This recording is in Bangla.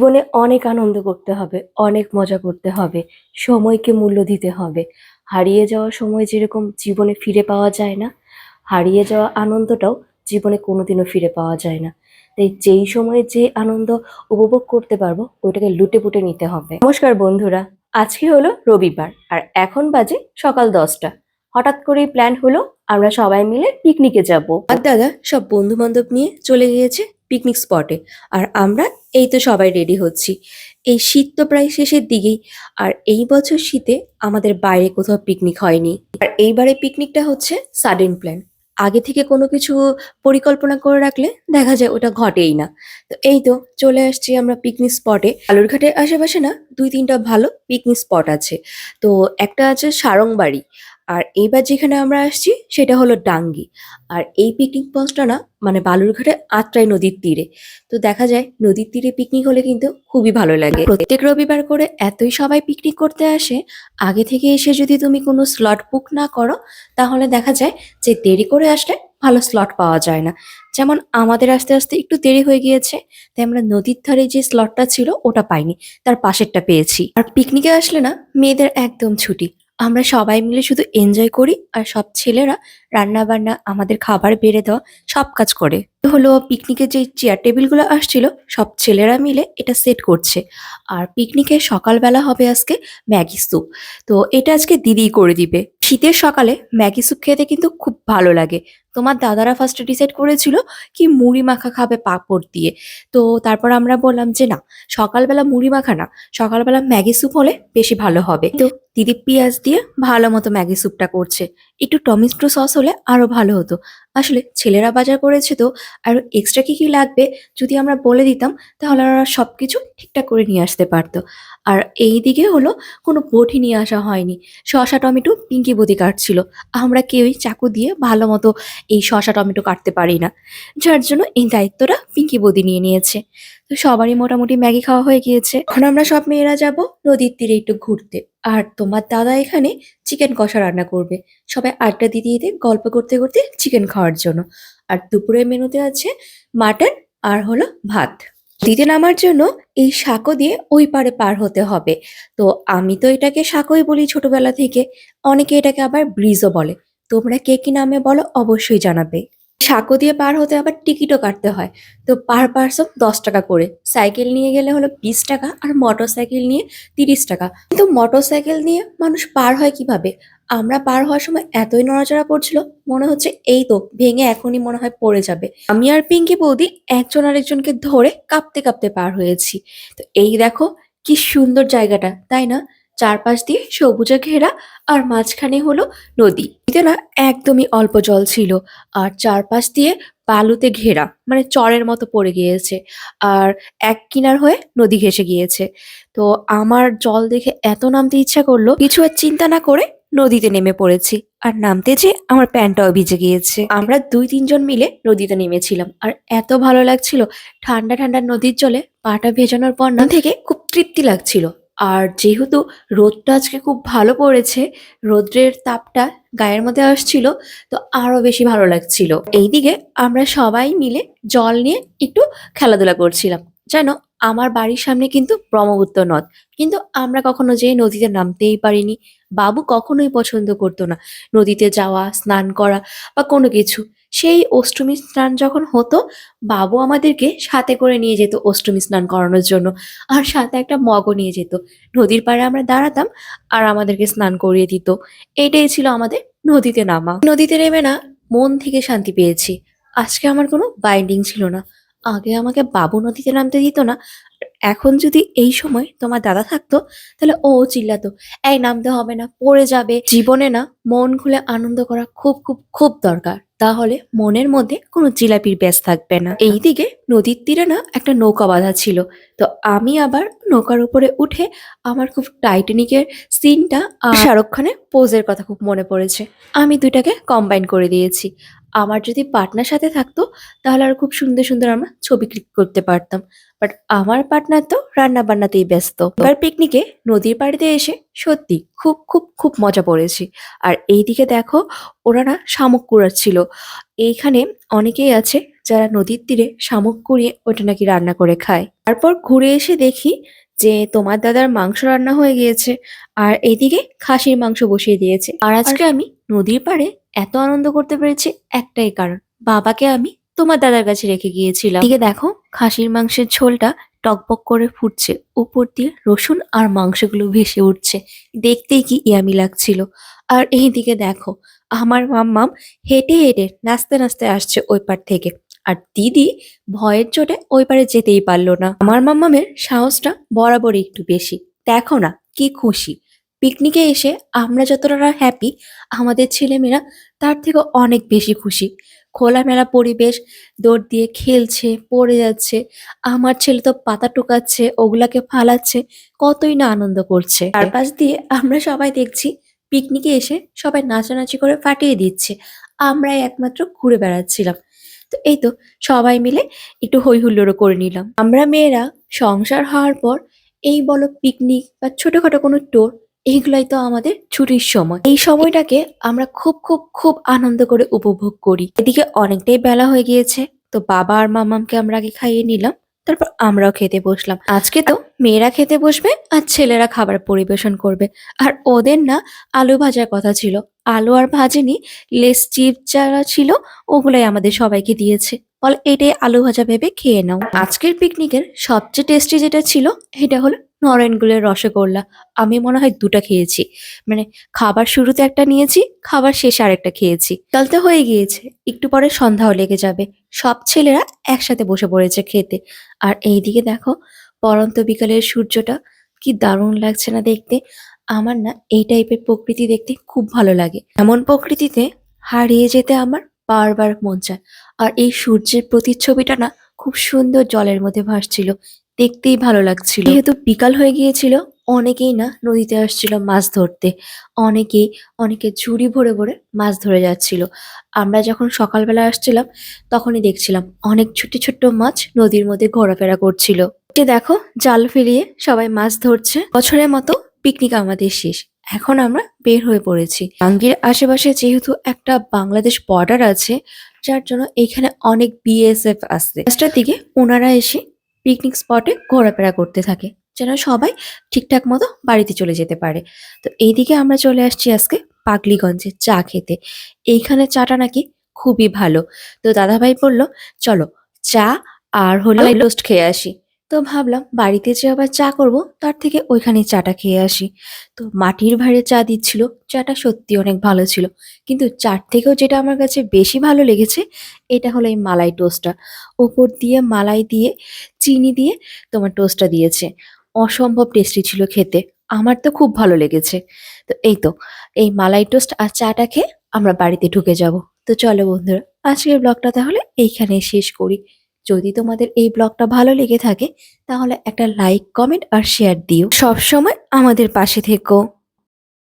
জীবনে অনেক আনন্দ করতে হবে, অনেক মজা করতে হবে, সময়কে মূল্য দিতে হবে। হারিয়ে যাওয়া সময় যেরকম জীবনে ফিরে পাওয়া যায় না, হারিয়ে যাওয়া আনন্দটাও জীবনে কোনোদিনও ফিরে পাওয়া যায় না। তাই যেই সময়ে যে আনন্দ উপভোগ করতে পারব, ওইটাকে লুটে পুটে নিতে হবে। নমস্কার বন্ধুরা, আজকে হলো রবিবার আর এখন বাজে সকাল দশটা। হঠাৎ করেই প্ল্যান হলো, আমরা সবাই মিলে পিকনিকে যাব। আর দাদা, সব বন্ধু বান্ধব নিয়ে চলে গিয়েছে? পিকনিক স্পটে আর আমরা এই তো সবাই রেডি হচ্ছি। এই শীত তো প্রায় শেষের দিকেই। আর এই বছর শীতে আমাদের বাইরে কোথাও পিকনিক হয়নি। আর এইবারে পিকনিকটা হচ্ছে সাডেন প্ল্যান আগে থেকে কোনো কিছু পরিকল্পনা করে রাখলে দেখা যায় ওটা ঘটেই না। তো এই তো চলে আসছি আমরা পিকনিক স্পটে আলুরঘাটের আশেপাশে না দুই তিনটা ভালো পিকনিক স্পট আছে। তো একটা আছে সারংবাড়ি। আর এইবার যেখানে আমরা আসছি, সেটা হলো ডাঙ্গি। আর এই পিকনিক স্পটটা না মানে বালুরঘাটে আত্রাই নদীর তীরে। তো দেখা যায়, নদীর তীরে পিকনিক হলে কিন্তু খুবই ভালো লাগে। প্রত্যেক রবিবার করে এতই সবাই পিকনিক করতে আসে, আগে থেকে এসে যদি তুমি কোনো স্লট বুক না করো, তাহলে দেখা যায় যে দেরি করে আসলে ভালো স্লট পাওয়া যায় না। যেমন আমাদের আস্তে আস্তে একটু দেরি হয়ে গিয়েছে, তাই আমরা নদীর ধারে যে স্লটটা ছিল, ওটা পাইনি, তার পাশেরটা পেয়েছি। আর পিকনিকে আসলে না, মেয়েদের একদম ছুটি। আমরা সবাই মিলে শুধু এনজয় করি আর সব ছেলেরা রান্না বান্না আমাদের খাবার বেড়ে দেওয়া, সব কাজ করে। হলো পিকনিকের যে চেয়ার টেবিলগুলো আসছিল, সব ছেলেরা মিলে এটা সেট করছে। আর পিকনিকে সকালবেলা হবে আজকে ম্যাগি স্যুপ তো এটা আজকে দিদি করে দিবে। শীতের সকালে ম্যাগি স্যুপ খেতে কিন্তু খুব ভালো লাগে। তোমার দাদারা ফার্স্টে ডিসাইড করেছিল কি মুড়ি মাখা খাবে পাঁপড় দিয়ে। তো তারপর আমরা বললাম যে না, সকালবেলা মুড়ি মাখা না, সকালবেলা ম্যাগি স্যুপ হলে বেশি ভালো হবে। তো দিদি পেঁয়াজ দিয়ে ভালো মতো ম্যাগি স্যুপটা করছে। একটু টমেটো সস হলে আরও ভালো হতো। আসলে ছেলেরা বাজার করেছে তো, আর এক্সট্রা কি কি লাগবে যদি আমরা বলে দিতাম, তাহলে ওরা সবকিছু ঠিকঠাক করে নিয়ে আসতে পারতো। আর এই দিকে হলো কোনো বটি নিয়ে আসা হয়নি। শসা, টমেটো, পিঙ্কি বদি কাটছিল। আমরা কেউই চাকু দিয়ে ভালো মতো এই শসা, টমেটো কাটতে পারি না। যার জন্য এই দায়িত্বটা পিঙ্কি বদি নিয়ে নিয়েছে। তো সবারই মোটামুটি ম্যাগি খাওয়া হয়ে গিয়েছে। এখন আমরা সব মেয়েরা যাব নদীর তীরে একটু ঘুরতে। আর তোমার দাদা এখানে চিকেন কষা রান্না করবে। সবাই আড্ডা দিতে দিতে গল্প করতে করতে চিকেন খাওয়ার জন্য। আর দুপুরের মেনুতে আছে মাটন আর হলো ভাত। দিতে নামার জন্য এই সাঁকো দিয়ে ওই পারে পার হতে হবে। তো আমি তো এটাকে সাঁকোই বলি ছোটবেলা থেকে। অনেকে এটাকে আবার ব্রিজও বলে। তোমরা কে কি নামে বলো অবশ্যই জানাবে। সাঁকো দিয়ে পার হতে আবার টিকিটও কাটতে হয়। তো পার পার্সন দশ টাকা করে। সাইকেল নিয়ে গেলে হলো বিশ টাকা আর মোটর সাইকেল নিয়ে তিরিশ টাকা। কিন্তু মোটর সাইকেল নিয়ে মানুষ পার হয় কীভাবে? আমরা পার হওয়ার সময় এতই নড়াচড়া করছিল, মনে হচ্ছে এই তো ভেঙে এখনই মনে হয় পড়ে যাবে। আমি আর পিঙ্কি বৌদি একজন আরেকজনকে ধরে কাঁপতে কাঁপতে পার হয়েছি। তো এই দেখো কি সুন্দর জায়গাটা, তাই না? চারপাশ দিয়ে সবুজে ঘেরা আর মাঝখানে হলো নদী। এতে না একদমই অল্প জল ছিল আর চারপাশ দিয়ে বালুতে ঘেরা মানে চরের মতো পড়ে গিয়েছে আর এক কিনার হয়ে নদী ঘেসে গিয়েছে। তো আমার জল দেখে এত নামতে ইচ্ছা করল, কিছু আর চিন্তা না করে নদীতে নেমে পড়েছি আর নামতে যে আমার প্যান্টটাও ভিজে গিয়েছে। আমরা দুই, তিনজন মিলে নদীতে নেমেছিলাম আর এত ভালো লাগছিল ঠান্ডা ঠান্ডা নদীর জলে পাটা ভেজানোর পর না, থেকে খুব তৃপ্তি লাগছিল। আর যেহেতু রোদটা আজকে খুব ভালো পড়েছে, রোদ্রের তাপটা গায়ের মধ্যে আসছিল, তো আরও বেশি ভালো লাগছিল। এইদিকে আমরা সবাই মিলে জল নিয়ে একটু খেলাধুলা করছিলাম। যেন আমার বাড়ির সামনে কিন্তু ব্রহ্মপুত্র নদ, কিন্তু আমরা কখনো যেয়ে নদীতে নামতেই পারিনি। বাবু কখনোই পছন্দ করতো না। নদীতে যাওয়া, স্নান করা বা কোনো কিছু। সেই অষ্টমী স্নান যখন হতো, বাবু আমাদেরকে সাথে করে নিয়ে যেত অষ্টমী স্নান করানোর জন্য। আর সাথে একটা মগও নিয়ে যেত। নদীর পাড়ে আমরা দাঁড়াতাম আর আমাদেরকে স্নান করিয়ে দিত। এটাই ছিল আমাদের নদীতে নামা। নদীতে নেমে না মন থেকে শান্তি পেয়েছি। আজকে আমার কোনো বাইন্ডিং ছিল না। আগে আমাকে বাবু নদীতে নামতে দিত না। এখন যদি এই সময় তোমার দাদা থাকতো, তাহলে ও চিল্লাতো, এই নামতে হবে না, পড়ে যাবে। জীবনে না মন খুলে আনন্দ করা খুব খুব খুব দরকার। তাহলে মনের মধ্যে কোনো জিলাপির ব্যাস থাকবে না। এইদিকে নদীর তীরে না একটা নৌকা বাঁধা ছিল। তো আমি আবার নৌকার উপরে উঠে আমার খুব টাইটানিকের সিনটা শাহরুখ খানের পোজের কথা খুব মনে পড়েছে। আমি দুইটাকে কম্বাইন করে দিয়েছি। আমার যদি পার্টনার সাথে থাকতো, তাহলে আর খুব সুন্দর সুন্দর আমরা ছবি ক্লিক করতে পারতাম। বাট আমার পার্টনার তো রান্না বান্নাতেই ব্যস্ত। এবার পিকনিকে নদীর পাড়িতে এসে সত্যি খুব খুব খুব মজা পড়েছি। আর এইদিকে দেখো, ওরা না শামুক কুড়াচ্ছিল। এইখানে অনেকেই আছে যারা নদীর তীরে শামুক কুড়িয়ে ওটা নাকি রান্না করে খায়। তারপর ঘুরে এসে দেখি যে তোমার দাদার মাংস রান্না হয়ে গিয়েছে। আর এদিকে খাসির মাংস বসিয়ে দিয়েছে। আর আজকে আমি নদীর পাড়ে এত আনন্দ করতে পেরেছি একটাই কারণ, বাবাকে আমি তোমার দাদার কাছে রেখে গিয়েছিলাম। এদিকে দেখো, খাসির মাংসের ঝোলটা টকবক করে ফুটছে। উপর দিয়ে রসুন আর মাংসগুলো ভেসে উঠছে। দেখতেই কি ইয়ামি লাগছিল। আর এই দিকে দেখো, আমার মাম্মাম হেঁটে হেঁটে নাচতে নাচতে আসছে ওই পার থেকে। আর দিদি ভয়ের চোটে ওই পারে যেতেই পারল না। আমার মাম্মামের সাহসটা বরাবরই একটু বেশি। দেখো না, কি খুশি। পিকনিকে এসে আমরা যতটা হ্যাপি আমাদের ছেলেমেয়েরা তার থেকে অনেক বেশি খুশি। খোলামেলা পরিবেশ দৌড় দিয়ে খেলছে পড়ে যাচ্ছে। আমার ছেলে তো পাতা টোকাচ্ছে ওগুলাকে ফালাচ্ছে কতই না আনন্দ করছে। চারপাশ দিয়ে আমরা সবাই দেখছি পিকনিকে এসে সবাই নাচানাচি করে ফাটিয়ে দিচ্ছে। আমরাই একমাত্র ঘুরে বেড়াচ্ছিলাম। তো এই তো সবাই মিলে একটু হই হুল্লোড়ও করে নিলাম। আমরা মেয়েরা সংসার হওয়ার পর এই বলো পিকনিক বা ছোটখাটো কোনো টোর এইগুলাই তো আমাদের ছুটির সময়। এই সময়টাকে আমরা খুব খুব খুব আনন্দ করে উপভোগ করি। এদিকে অনেকটাই বেলা হয়ে গিয়েছে, তো বাবা আর মামামকে আমরা আগে খাইয়ে নিলাম, তারপর আমরাও খেতে বসলাম। আজকে তো মেয়েরা খেতে বসবে আর ছেলেরা খাবার পরিবেশন করবে। আর ওদের না আলু ভাজার কথা ছিল। আলু আর ভাজেনি, লেস চিপ যারা ছিল, ওগুলাই আমাদের সবাইকে দিয়েছে। বল, এটাই আলু ভাজা ভেবে খেয়ে নাও। আজকের পিকনিকের সবচেয়ে টেস্টি যেটা ছিল, এটা হলো নরেনগুলের রসগোল্লা। আমি মনে হয় দুটা খেয়েছি। মানে খাবার শুরুতে একটা নিয়েছি, খাবার শেষে আরেকটা খেয়েছি। চলতে হয়ে গিয়েছে, একটু পরে সন্ধ্যাও লেগে যাবে। সব ছেলেরা একসাথে বসে পড়েছে খেতে। আর এইদিকে দেখো, পরন্ত বিকালের সূর্যটা কি দারুণ লাগছে না দেখতে। আমার না এই টাইপের প্রকৃতি দেখতে খুব ভালো লাগে। এমন প্রকৃতিতে হারিয়ে যেতে আমার বারবার মন চায়। আর এই সূর্যের প্রতিচ্ছবিটা না খুব সুন্দর জলের মধ্যে ভাসছিল। দেখতেই ভালো লাগছিল। যেহেতু বিকাল হয়ে গিয়েছিল, অনেকেই না নদীতে আসছিল মাছ ধরতে। অনেকেই, অনেকে ঝুড়ি ভরে ভরে মাছ ধরে যাচ্ছিল। আমরা যখন সকালবেলা আসছিলাম, তখনই দেখছিলাম অনেক ছোট ছোট্ট মাছ নদীর মধ্যে ঘোরাফেরা করছিল। দেখো, জাল ফেলিয়ে সবাই মাছ ধরছে। বছরের মতো পিকনিক আমাদের শেষ। এখন আমরা বের হয়ে পড়েছি। টাঙ্গির আশেপাশে যেহেতু একটা বাংলাদেশ বর্ডার আছে, যার জন্য এখানে অনেক বিএসএফ আসছে দিকে ওনারা এসে পিকনিক স্পটে ঘোরাফেরা করতে থাকে যেন সবাই ঠিকঠাক মতো বাড়িতে চলে যেতে পারে। তো এইদিকে আমরা চলে আসছি আজকে পাগলিগঞ্জে চা খেতে। এইখানে চাটা নাকি খুবই ভালো। তো দাদাভাই বলল চলো চা আর হলো টোস্ট খেয়ে আসি। তো ভাবলাম বাড়িতে যে আবার চা করব, তার থেকে ওইখানে চাটা খেয়ে আসি। তো মাটির ভাঁড়ে চা দিচ্ছিল, চাটা সত্যি অনেক ভালো ছিল। কিন্তু চার থেকেও যেটা আমার কাছে বেশি ভালো লেগেছে, এটা হলো এই মালাই টোস্টটা। ওপর দিয়ে মালাই দিয়ে, চিনি দিয়ে তোমার টোস্টটা দিয়েছে। অসম্ভব টেস্টি ছিল খেতে, আমার তো খুব ভালো লেগেছে। তো এই তো, এই মালাই টোস্ট আর চাটা খেয়ে আমরা বাড়িতে ঢুকে যাব। তো চলো বন্ধুরা, আজকের ব্লগটা তাহলে এইখানে শেষ করি। যদি তোমাদের এই ব্লগটা ভালো লেগে থাকে, তাহলে একটা লাইক কমেন্ট আর শেয়ার দিও। সবসময় আমাদের পাশে থেকো।